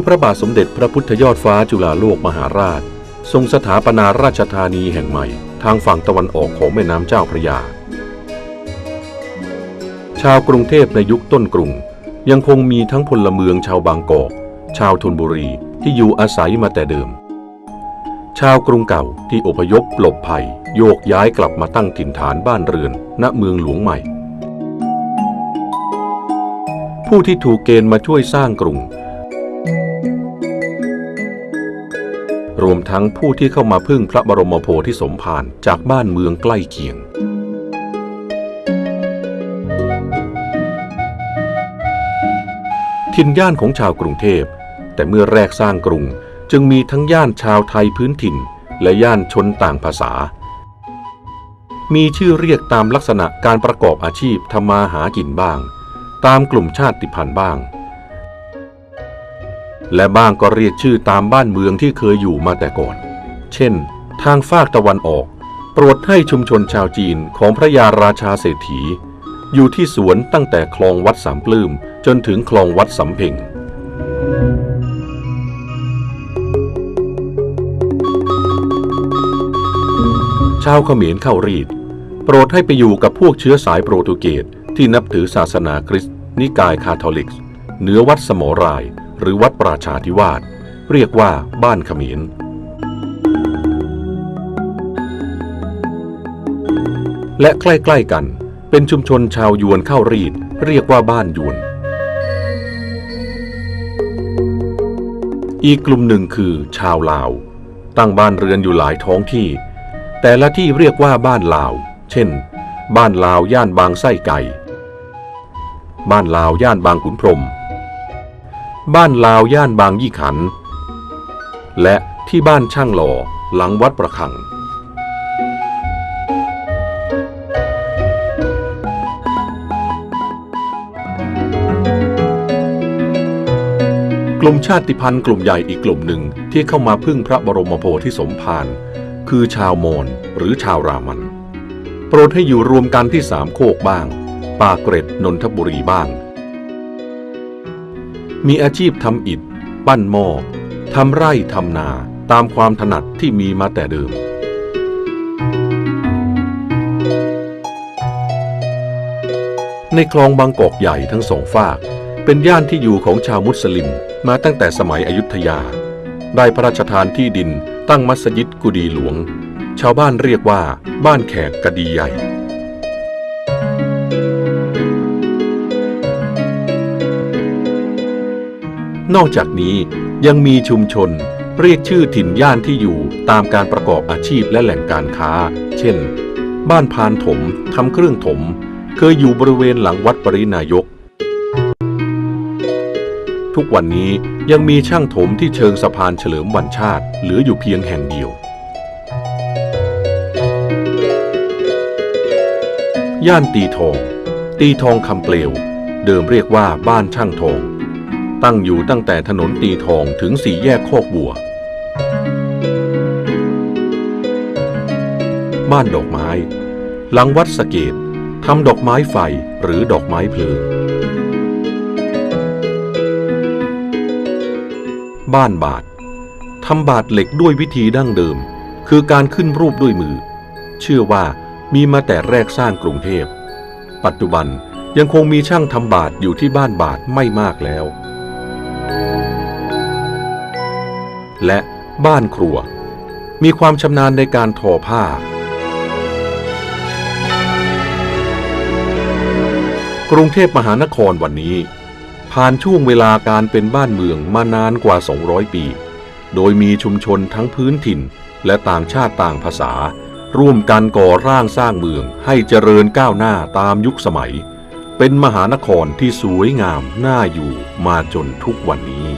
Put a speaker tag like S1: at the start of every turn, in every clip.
S1: ่อพระบาทสมเด็จพระพุทธยอดฟ้าจุฬาโลกมหาราช ทรงสถาปนาราชธานีแห่งใหม่ทางฝั่งตะวันออกของแม่น้ำเจ้าพระยา ชาวกรุงเทพในยุคต้นกรุง ยังคงมีทั้งพลเมืองชาวบางกอก ชาวธนบุรีที่อยู่อาศัยมาแต่เดิม ชาวกรุงเก่าที่อพยพหลบภัย โยกย้ายกลับมาตั้งถิ่นฐานบ้านเรือน ณเมืองหลวงใหม่ ผู้ที่ถูกเกณฑ์มาช่วยสร้างกรุง วมทั้งผู้ที่เข้ามาพึ่งพระบรมโพธิสมภารจากบ้านเมืองใกล้เคียงถิ่นย่านของชาวกรุงเทพ แต่เมื่อแรกสร้างกรุงจึงมีทั้งย่านชาวไทยพื้นถิ่น และย่านชนต่างภาษา มีชื่อเรียกตามลักษณะการประกอบอาชีพทำมาหากินบ้าง ตามกลุ่มชาติพันธุ์บ้าง และบ้างก็เรียกชื่อตามบ้านเมืองที่เคยอยู่มาแต่ก่อน เช่น ทางฝากตะวันออก โปรดให้ชุมชนชาวจีนของพระยาราชาเศรษฐี อยู่ที่สวนตั้งแต่คลองวัดสามปลื้มจนถึงคลองวัดสำเพ็งชาวเขมรเข้ารีด โปรดให้ไปอยู่กับพวกเชื้อสายโปรตุเกสที่นับถือศาสนาคริสต์นิกายคาทอลิก เหนือวัดสมราย หรือวัดประชาธิวาสเรียกว่าบ้านขมรและใกล้ๆกันเป็นชุมชนชาวยวนเข้ารีด เรียกว่าบ้านยวน อีกกลุ่มหนึ่งคือชาวลาว ตั้งบ้านเรือนอยู่หลายท้องที่ แต่ละที่เรียกว่าบ้านลาว เช่น บ้านลาวย่านบางไส้ไก่ บ้านลาวย่านบางขุนพรหม บ้านลาวย่านบางยี่ขัน และที่บ้านช่างหล่อหลังวัดประคัง กลุ่มชาติพันธุ์กลุ่มใหญ่อีกกลุ่มหนึ่งที่เข้ามาพึ่งพระบรมโพธิสมภารคือชาวมอญหรือชาวรามัน โปรดให้อยู่รวมกันที่สามโคกบ้าง ป่าเกร็ดนนทบุรีบ้าง มีอาชีพทำอิฐ ปั้นหม้อทำไร่ทำนาตามความถนัดที่มีมาแต่เดิม ในคลองบางกอกใหญ่ทั้งสองฝาก เป็นย่านที่อยู่ของชาวมุสลิมมาตั้งแต่สมัยอยุธยา ได้พระราชทานที่ดินตั้งมัสยิดกุดีหลวง ชาวบ้านเรียกว่าบ้านแขกกะดีใหญ่ นอกจากนี้ยังมีชุมชน เรียกชื่อถิ่นย่านที่อยู่ตามการประกอบอาชีพและแหล่งการค้า เช่น บ้านพานถมทำเครื่องถม เคยอยู่บริเวณหลังวัดปรินายก ทุกวันนี้ยังมีช่างถมที่เชิงสะพานเฉลิมวันชาติ เหลืออยู่เพียงแห่งเดียว ย่านตีทอง ตีทองคำเปลว เดิมเรียกว่าบ้านช่างทอง ตั้งอยู่ตั้งแต่ถนนตีทองถึงสี่แยกโคกบัว บ้านดอกไม้ หลังวัดสะเกตทำดอกไม้ไฟหรือดอกไม้เพลิง บ้านบาททำบาทเหล็กด้วยวิธีดั้งเดิม คือการขึ้นรูปด้วยมือ เชื่อว่ามีมาแต่แรกสร้างกรุงเทพ ปัจจุบันยังคงมีช่างทำบาทอยู่ที่บ้านบาทไม่มากแล้ว และบ้านครัว มีความชำนาญในการทอผ้า กรุงเทพมหานครวันนี้ ผ่านช่วงเวลาการเป็นบ้านเมืองมานานกว่า 200 ปี โดยมีชุมชนทั้งพื้นถิ่นและต่างชาติต่างภาษา ร่วมกันก่อร่างสร้างเมืองให้เจริญก้าวหน้าตามยุคสมัย เป็นมหานครที่สวยงามน่าอยู่มาจนทุกวันนี้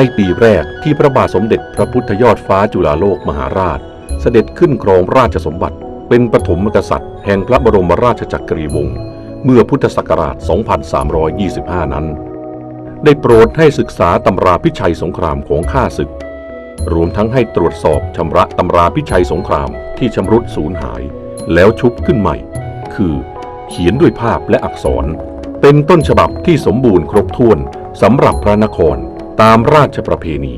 S1: ในปีแรกที่พระบาทสมเด็จพระพุทธยอดฟ้าจุฬาโลกมหาราช เสด็จขึ้นครองราชสมบัติ เป็นปฐมกษัตริย์แห่งพระบรมราชจักรีวงศ์เมื่อพุทธศักราช 2325 นั้น ได้โปรดให้ศึกษาตำราพิชัยสงครามของข้าศึก รวมทั้งให้ตรวจสอบชำระตำราพิชัยสงครามที่ชำรุดสูญหาย แล้วชุบขึ้นใหม่ คือ เขียนด้วยภาพและอักษร เป็นต้นฉบับที่สมบูรณ์ครบถ้วนสำหรับพระนคร ตามราชประเพณี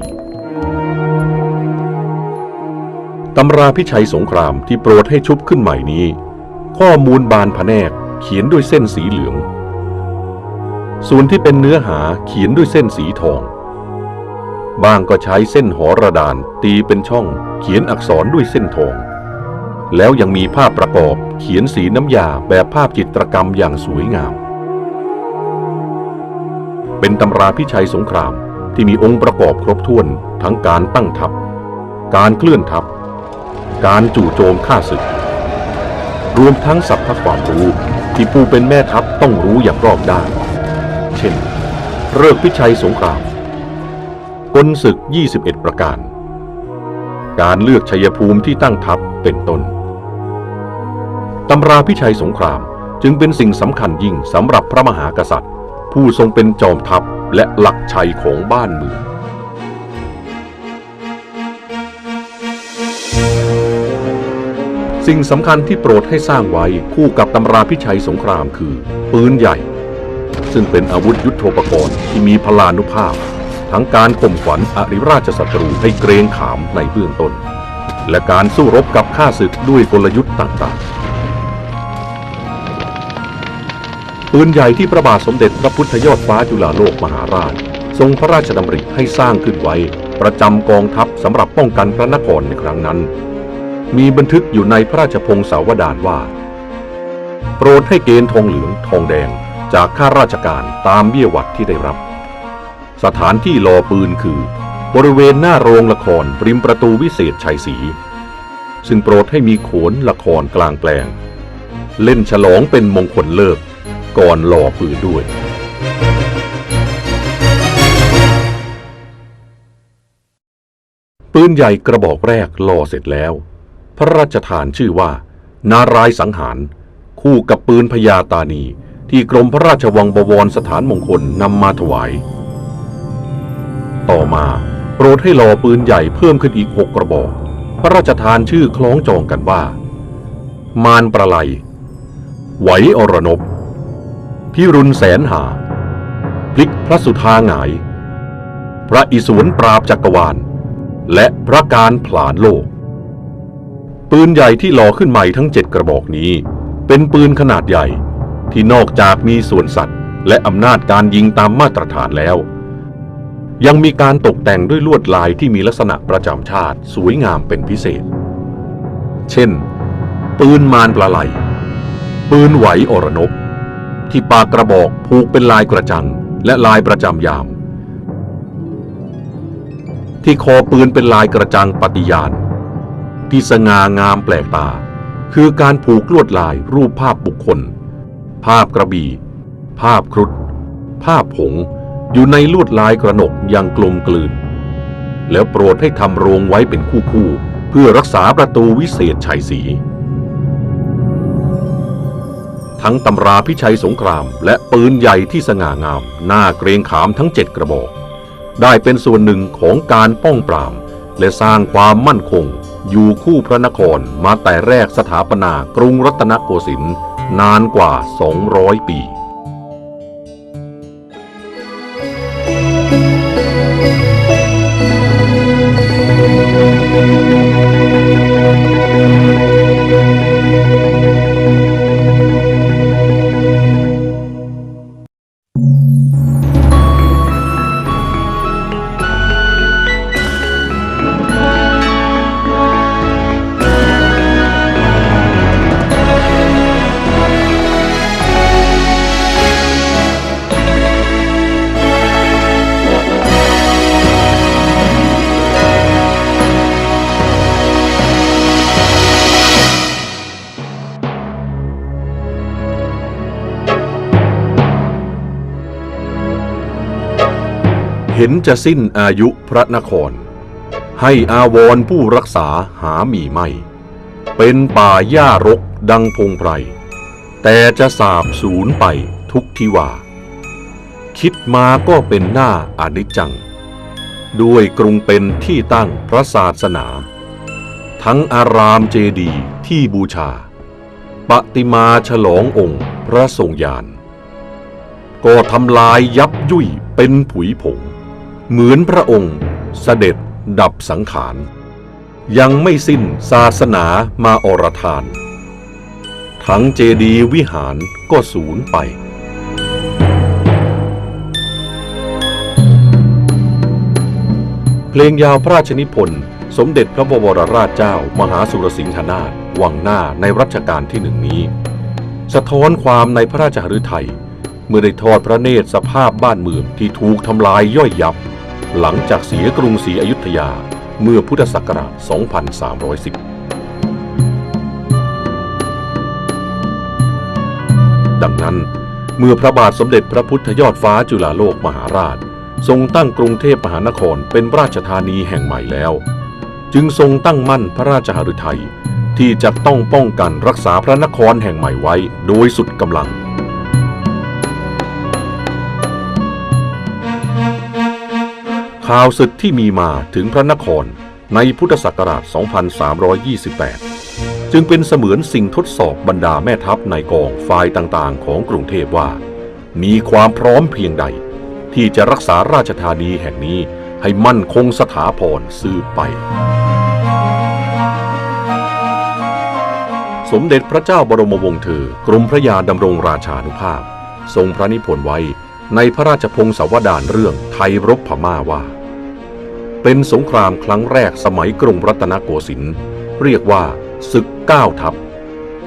S1: ตำราพิชัยสงครามที่โปรดให้ชุบขึ้นใหม่นี้ ข้อมูลบานพแนกเขียนด้วยเส้นสีเหลือง ส่วนที่เป็นเนื้อหาเขียนด้วยเส้นสีทอง บางก็ใช้เส้นหอระดานตีเป็นช่องเขียนอักษรด้วยเส้นทอง แล้วยังมีภาพประกอบเขียนสีน้ำยาแบบภาพจิตรกรรมอย่างสวยงาม เป็นตำราพิชัยสงคราม ที่มีองค์ประกอบครบถ้วนทั้งการตั้งทัพ การเคลื่อนทัพ การจู่โจมฆ่าศึก รวมทั้งสัพพะความรู้ที่ผู้เป็นแม่ทัพต้องรู้อย่างรอบด้าน เช่น เลิกพิชัยสงคราม กลศึก 21 ประการ การเลือกชัยภูมิที่ตั้งทัพเป็นต้นตำราพิชัยสงครามจึงเป็นสิ่งสำคัญยิ่งสำหรับพระมหากษัตริย์ ผู้ทรงเป็นจอมทัพ และหลักชัยของบ้านเมืองสิ่งสำคัญที่โปรดให้สร้างไว้คู่กับตำราพิชัยสงครามคือ ปืนใหญ่ ซึ่งเป็นอาวุธยุทโธปกรณ์ที่มีพลานุภาพ ทั้งการข่มขวัญอริราชศัตรูให้เกรงขามในเบื้องต้น และการสู้รบกับข้าศึกด้วยกลยุทธ์ต่างๆ ปืนใหญ่ที่พระบาทสมเด็จพระพุทธยอดฟ้าจุฬาโลกมหาราช ทรงพระราชดำริให้สร้างขึ้นไว้ ประจำกองทัพสำหรับป้องกันพระนครในครั้งนั้น มีบันทึกอยู่ในพระราชพงศาวดารว่า โปรดให้เกณฑ์ทองเหลืองทองแดงจากข้าราชการตามเบี้ยหวัดที่ได้รับ สถานที่รอปืนคือ บริเวณหน้าโรงละครริมประตูวิเศษชัยศรีซึ่งโปรดให้มีโขนละครกลางแปลง เล่นฉลองเป็นมงคลเลิก ก่อนหล่อปืนด้วยปืนใหญ่กระบอกแรกหล่อเสร็จแล้ว พระราชทานชื่อว่า นารายสังหาร คู่กับปืนพญาตานี ที่กรมพระราชวังบวรสถานมงคลนำมาถวาย ต่อมาโปรดให้หล่อปืนใหญ่เพิ่มขึ้นอีกหกกระบอก พระราชทานชื่อคล้องจองกันว่า มารประไลไหวอรนบ พิรุณแสนหา พลิกพระสุธาหงาย พระอิศวรปราบจักรวาล และพระการผลานโลก ปืนใหญ่ที่หล่อขึ้นใหม่ทั้งเจ็ดกระบอกนี้ เป็นปืนขนาดใหญ่ที่นอกจากมีส่วนสัตว์ และอำนาจการยิงตามมาตรฐานแล้ว ยังมีการตกแต่งด้วยลวดลายที่มีลักษณะประจำชาติสวยงามเป็นพิเศษ เช่น ปืนมารปลาไหล ปืนไหวอรนบ ที่ปากกระบอกผูกเป็นลายกระจัง และลายประจำยาม ที่คอปืนเป็นลายกระจังปฏิญาณ ที่สง่างามแปลกตา คือการผูกลวดลายรูปภาพบุคคล ภาพกระบี่ ภาพครุฑภาพผงอยู่ในลวดลายกระหนกอย่างกลมกลืน แล้วโปรดให้ทำโรงไว้เป็นคู่คู่เพื่อรักษาประตูวิเศษชัยศรี ทั้งตำราพิชัยสงคราม และปืนใหญ่ที่สง่างามหน้าเกรงขามทั้งเจ็ดกระบอก ได้เป็นส่วนหนึ่งของการป้องปราม และสร้างความมั่นคง อยู่คู่พระนครมาแต่แรกสถาปนากรุงรัตนโกสินทร์นานกว่า 200 ปี ห็นจะสิ้นอายุพระนคร ให้อาวรผู้รักษาหามีไม่ เป็นป่าหญ้ารกดังพงไพร แต่จะสาบสูญไปทุกทิวา คิดมาก็เป็นหน้าอนิจจัง ด้วยกรุงเป็นที่ตั้งพระศาสนา ทั้งอารามเจดีย์ที่บูชา ปฏิมาฉลององค์พระทรงยานก็ทำลายยับยุ่ยเป็นผุยผง เหมือนพระองค์เสด็จดับสังขาร ยังไม่สิ้นศาสนามาอรทาน ทั้งเจดีย์วิหารก็สูญไปเพลงยาวพระราชนิพนธ์สมเด็จพระบวรราชเจ้า มหาสุรสิงหนาถวังหน้าในรัชกาลที่หนึ่งนี้ สะท้อนความในพระราชหฤทัยเมื่อได้ทอดพระเนตรสภาพบ้านเมืองที่ถูกทำลายย่อยยับ หลังจากเสียกรุงศรีอยุธยาเมื่อพุทธศักราช 2310 ดังนั้นเมื่อพระบาทสมเด็จพระพุทธยอดฟ้าจุฬาโลกมหาราช ทรงตั้งกรุงเทพมหานครเป็นราชธานีแห่งใหม่แล้ว จึงทรงตั้งมั่นพระราชหฤทัยที่จะต้องป้องกันรักษาพระนครแห่งใหม่ไว้โดยสุดกำลัง ข่าวศึกที่มีมาถึงพระนครในพุทธศักราช 2328 จึงเป็นเสมือนสิ่งทดสอบบรรดาแม่ทัพในกองฝ่ายต่างๆ ของกรุงเทพว่า มีความพร้อมเพียงใด ที่จะรักษาราชธานีแห่งนี้ให้มั่นคงสถาพรสืบไป สมเด็จพระเจ้าบรมวงศ์เธอกรมพระยาดำรงราชานุภาพ ทรงพระนิพนธ์ไว้ในพระราชพงศาวดารเรื่องไทยรบพม่าว่า เป็นสงครามครั้งแรกสมัยกรุงรัตนโกสินทร์เรียกว่าศึกเก้าทัพ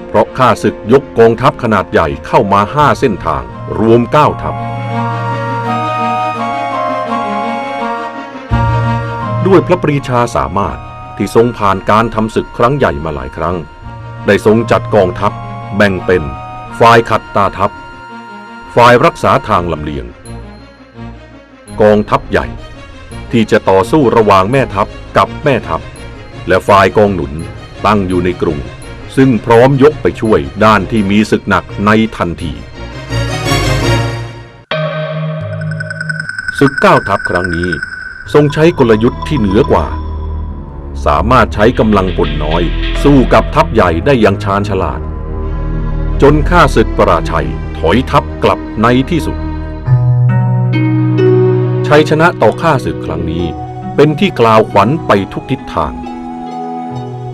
S1: เพราะข้าศึกยกกองทัพขนาดใหญ่เข้ามาห้าเส้นทาง รวมเก้าทัพ ด้วยพระปรีชาสามารถที่ทรงผ่านการทำศึกครั้งใหญ่มาหลายครั้ง ได้ทรงจัดกองทัพ แบ่งเป็นฝ่ายขัดตาทัพ ฝ่ายรักษาทางลำเลียง กองทัพใหญ่ ที่จะต่อสู้ระหว่างแม่ทัพกับแม่ทัพ และฝ่ายกองหนุนตั้งอยู่ในกรุง ซึ่งพร้อมยกไปช่วยด้านที่มีศึกหนักในทันทีศึกเก้าทัพครั้งนี้ ทรงใช้กลยุทธ์ที่เหนือกว่า สามารถใช้กำลังพลน้อย สู้กับทัพใหญ่ได้อย่างชาญฉลาด จนข้าศึกปราชัยถอยทัพกลับในที่สุด ชัยชนะต่อข้าศึกครั้งนี้เป็นที่กล่าวขวัญไปทุกทิศทาง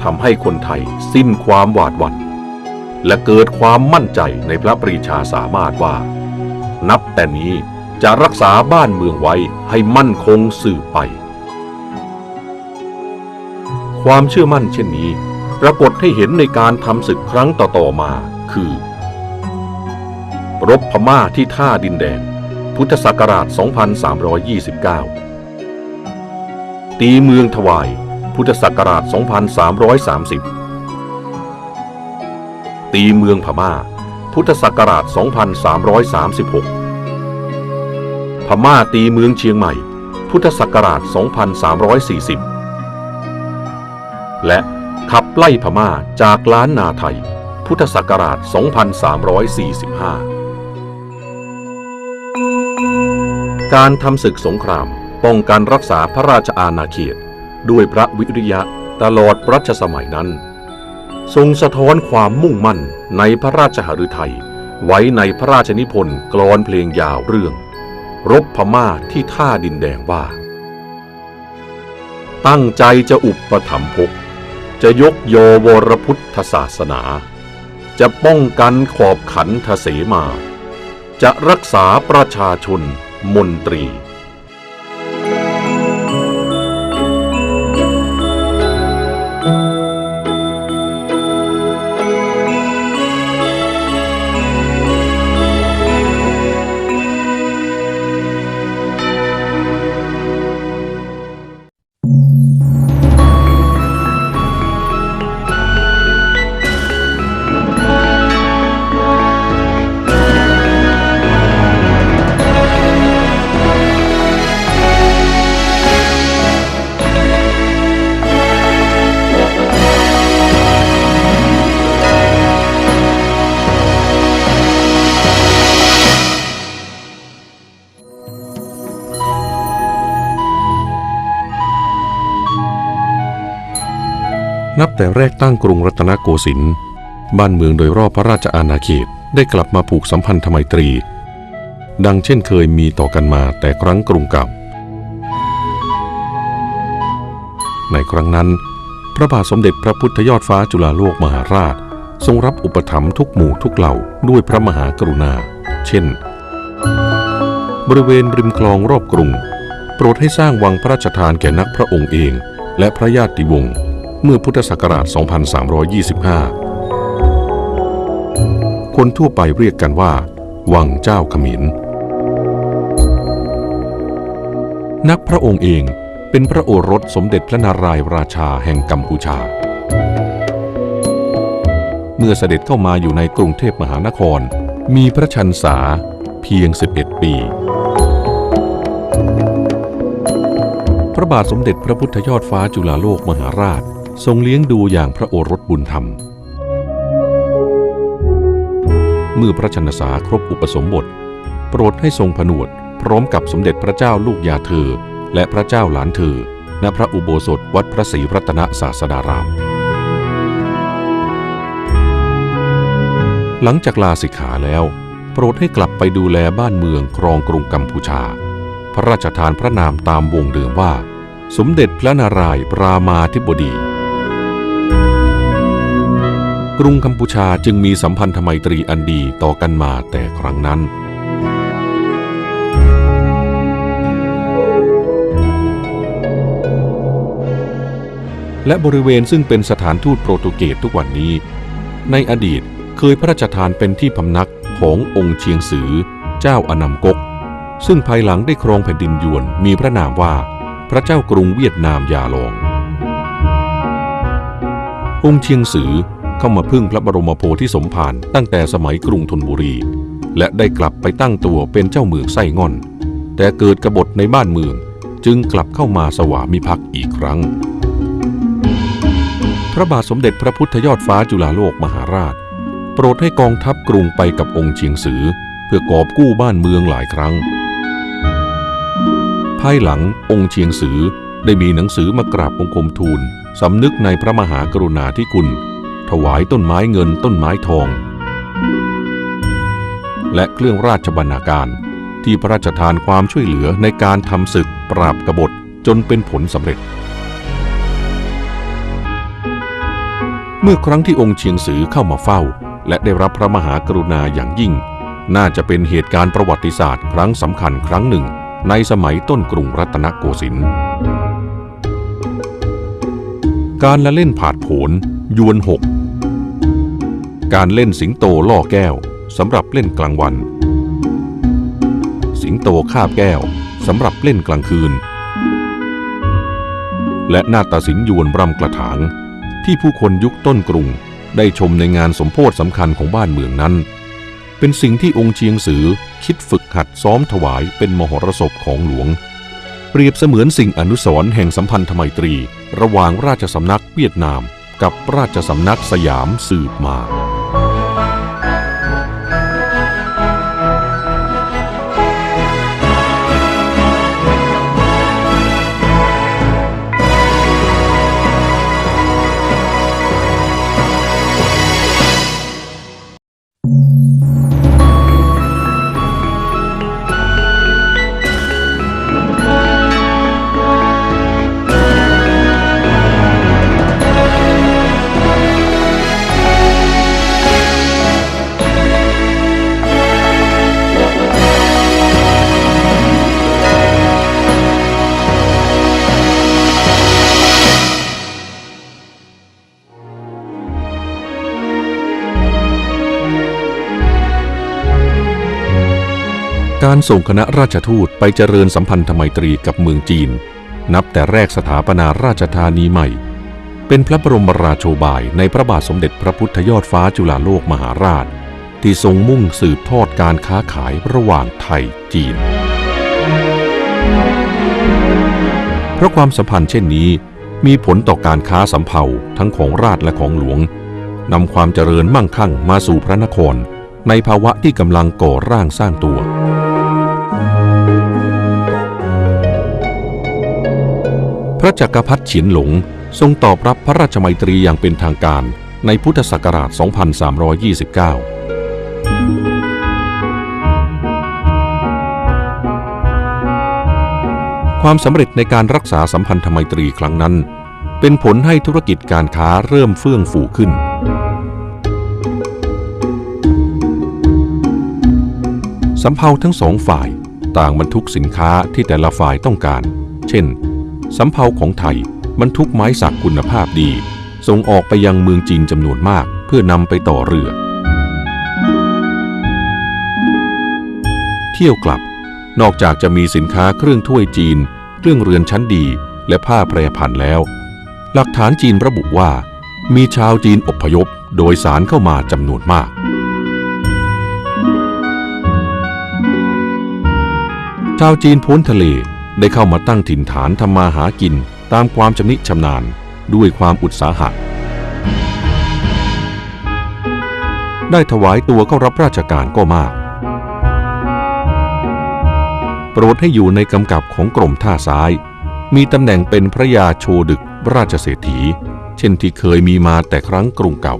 S1: ทำให้คนไทยสิ้นความหวาดหวั่นและเกิดความมั่นใจในพระปรีชาสามารถว่า นับแต่นี้จะรักษาบ้านเมืองไว้ให้มั่นคงสืบไป ความเชื่อมั่นเช่นนี้ ปรากฏให้เห็นในการทำศึกครั้งต่อๆมาคือ รบพม่าที่ท่าดินแดง พุทธศักราช 2329 ตีเมืองถวาย พุทธศักราช 2330 ตีเมืองพม่า พุทธศักราช 2336 พม่าตีเมืองเชียงใหม่ พุทธศักราช 2340 และขับไล่พม่าจากล้านนาไทย พุทธศักราช 2345 การทำศึกสงคราม ป้องกันรักษาพระราชอาณาเขต ด้วยพระวิริยะตลอดรัชสมัยนั้น ทรงสะท้อนความมุ่งมั่นในพระราชหฤทัยไว้ในพระราชนิพนธ์กลอนเพลงยาวเรื่อง รบพม่าที่ท่าดินแดงว่า ตั้งใจจะอุปถัมภกจะยกโยวรพุทธศาสนา จะป้องกันขอบขันทเสมา จะรักษาประชาชน มนตรี นับแต่แรกตั้งกรุงรัตนโกสินทร์บ้านเมืองโดยรอบพระราชอาณาเขตได้กลับมาผูกสัมพันธไมตรี ดังเช่นเคยมีต่อกันมาแต่ครั้งกรุงเก่า ในครั้งนั้น พระบาทสมเด็จพระพุทธยอดฟ้าจุฬาโลกมหาราช ทรงรับอุปถัมภ์ทุกหมู่ทุกเหล่าด้วยพระมหากรุณา เช่น บริเวณริมคลองรอบกรุง โปรดให้สร้างวังพระราชทานแก่นักพระองค์เอง และพระญาติวงศ์ เมื่อพุทธศักราช 2325 คนทั่วไปเรียกกันว่า วังเจ้าขมินนักพระองค์เองเป็นพระโอรสสมเด็จพระนารายณ์ราชาแห่งกัมพูชา เมื่อเสด็จเข้ามาอยู่ในกรุงเทพมหานคร มีพระชันษาเพียง 11 ปี พระบาทสมเด็จพระพุทธยอดฟ้าจุฬาโลกมหาราช ทรงเลี้ยงดูอย่างพระโอรสบุญธรรม เมื่อพระชนษาครบอุปสมบท โปรดให้ทรงผนวด พร้อมกับสมเด็จพระเจ้าลูกยาเธอ และพระเจ้าหลานเธอ ณพระอุโบสถวัดพระศรีรัตนศาสดาราม หลังจากลาสิกขาแล้ว โปรดให้กลับไปดูแลบ้านเมืองครองกรุงกัมพูชา พระราชทานพระนามตามวงเดิมว่า สมเด็จพระนารายณ์ปรามาธิบดี กรุงกัมพูชาจึงมีสัมพันธไมตรีอันดีต่อกันมาแต่ครั้งนั้น และบริเวณซึ่งเป็นสถานทูตโปรตุเกสทุกวันนี้ ในอดีตเคยพระราชทานเป็นที่พำนักขององค์เชียงสือ เจ้าอนำกก ซึ่งภายหลังได้ครองแผ่นดินยวนมีพระนามว่า พระเจ้ากรุงเวียดนามยาลอง องค์เชียงสือ เข้ามาพึ่งพระบรมโพธิสมภารตั้งแต่สมัยกรุงธนบุรี และได้กลับไปตั้งตัวเป็นเจ้าเมืองไส้ง่อน แต่เกิดกบฏในบ้านเมืองจึงกลับเข้ามาสวามิภักดิ์อีกครั้ง พระบาทสมเด็จพระพุทธยอดฟ้าจุฬาโลกมหาราช โปรดให้กองทัพกรุงไปกับองค์เชียงสือ เพื่อกอบกู้บ้านเมืองหลายครั้ง ภายหลังองค์เชียงสือได้มีหนังสือมากราบบังคมทูลสำนึกในพระมหากรุณาธิคุณ ถวายต้นไม้เงินต้นไม้ทอง และเครื่องราชบรรณาการ ที่พระราชทานความช่วยเหลือในการทำศึกปราบกบฏจนเป็นผลสำเร็จ เมื่อครั้งที่องค์เชียงสือเข้ามาเฝ้า และได้รับพระมหากรุณาอย่างยิ่ง น่าจะเป็นเหตุการณ์ประวัติศาสตร์ครั้งสำคัญครั้งหนึ่ง ในสมัยต้นกรุงรัตนโกสินทร์ การละเล่นผาดโผนยวนหก การเล่นสิงโตล่อแก้วสำหรับเล่นกลางวัน สิงโตคาบแก้วสำหรับเล่นกลางคืน และนาฏศิลป์ยวนรำกระถาง ที่ผู้คนยุคต้นกรุงได้ชมในงานสมโพธิสำคัญของบ้านเมืองนั้น เป็นสิ่งที่องค์เชียงสือคิดฝึกหัดซ้อมถวายเป็นมหรสพของหลวง เปรียบเสมือนสิ่งอนุสรณ์แห่งสัมพันธไมตรี ระหว่างราชสำนักเวียดนามกับราชสำนักสยามสืบมา การส่งคณะราชทูตไปเจริญสัมพันธไมตรีกับเมืองจีน นับแต่แรกสถาปนาราชธานีใหม่ เป็นพระบรมราโชบายในพระบาทสมเด็จพระพุทธยอดฟ้าจุฬาโลกมหาราช ที่ทรงมุ่งสืบทอดการค้าขายระหว่างไทยจีน เพราะความสัมพันธ์เช่นนี้มีผลต่อการค้าสำเภาทั้งของราชและของหลวงนำความเจริญมั่งคั่งมาสู่พระนคร ในภาวะที่กำลังก่อร่างสร้างตัว พระจักรพรรดิเฉียนหลงทรงตอบรับพระราชมัยตรีอย่างเป็นทางการในพุทธศักราช 2329ความสำเร็จในการรักษาสัมพันธไมตรีครั้งนั้น เป็นผลให้ธุรกิจการค้าเริ่มเฟื่องฟูขึ้น สำเภาทั้งสองฝ่ายต่างบรรทุกสินค้าที่แต่ละฝ่ายต้องการ เช่น สำเภาของไทยบรรทุกไม้สักคุณภาพดี ส่งออกไปยังเมืองจีนจำนวนมากเพื่อนำไปต่อเรือ เที่ยวกลับ นอกจากจะมีสินค้าเครื่องถ้วยจีน เครื่องเรือนชั้นดี และผ้าแพรพันแล้ว หลักฐานจีนระบุว่า มีชาวจีนอพยพโดยสารเข้ามาจำนวนมากชาวจีนพ้นทะเล ได้เข้ามาตั้งถิ่นฐานทำมาหากินตามความชำนิชำนาญด้วยความอุตสาหะ ได้ถวายตัวเข้ารับราชการก็มาก โปรดให้อยู่ในกำกับของกรมท่าซ้าย มีตำแหน่งเป็นพระยาโชดึกราชเศรษฐี เช่นที่เคยมีมาแต่ครั้งกรุงเก่า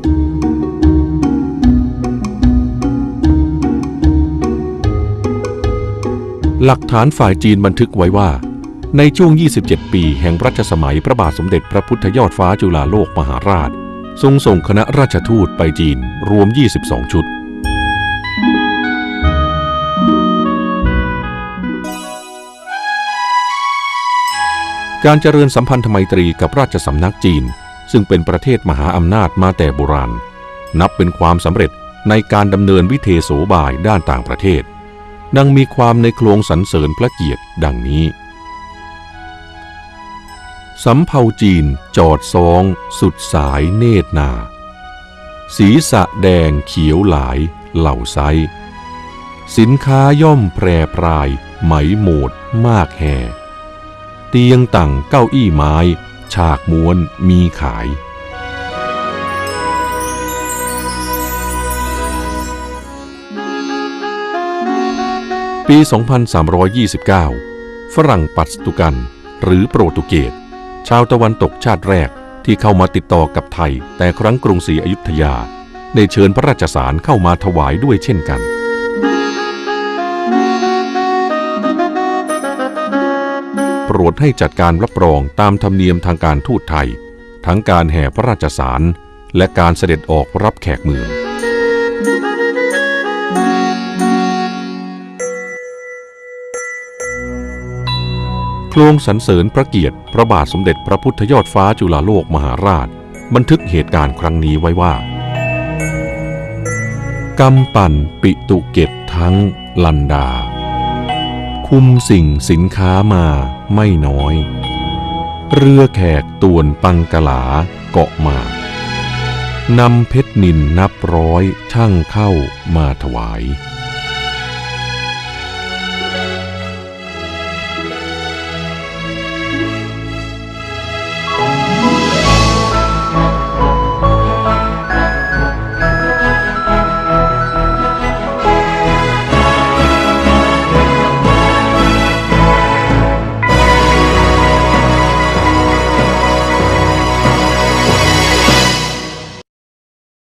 S1: หลักฐานฝ่ายจีนบันทึกไว้ว่า ในช่วง 27 ปีแห่งรัชสมัยพระบาทสมเด็จพระพุทธยอดฟ้าจุฬาโลกมหาราช ทรงส่งคณะราชทูตไปจีนรวม 22 ชุด การเจริญสัมพันธไมตรีกับราชสำนักจีน ซึ่งเป็นประเทศมหาอำนาจมาแต่โบราณ นับเป็นความสำเร็จในการดำเนินวิเทโสบายด้านต่างประเทศ ดังมีความในโครงสรรเสริญพระเกียรติดังนี้ สำเภาจีนจอดซอง สุดสายเนตรนา สีสะแดงเขียวหลายเหล่าไซ สินค้าย่อมแพรปราย ไหมโหมดมากแห่ เตียงตั้งเก้าอี้ไม้ ฉากม้วนมีขาย ปี 2329 ฝรั่งปัตตุกัน หรือโปรตุเกส ชาวตะวันตกชาติแรกที่เข้ามาติดต่อกับไทย แต่ครั้งกรุงศรีอยุธยา ได้เชิญพระราชสารเข้ามาถวายด้วยเช่นกันโปรดให้จัดการรับรองตามธรรมเนียมทางการทูตไทย ทั้งการแห่พระราชสาร และการเสด็จออกรับแขกเมือง โครงสรรเสริญพระเกียรติ พระบาทสมเด็จพระพุทธยอดฟ้าจุฬาโลกมหาราช บันทึกเหตุการณ์ครั้งนี้ไว้ว่า กำปั่นปิตุเกตทั้งลันดา คุมสิ่งสินค้ามาไม่น้อย เรือแขกตวนปังกลาเกาะมานำเพชรนินนับร้อยช่างเข้ามาถวาย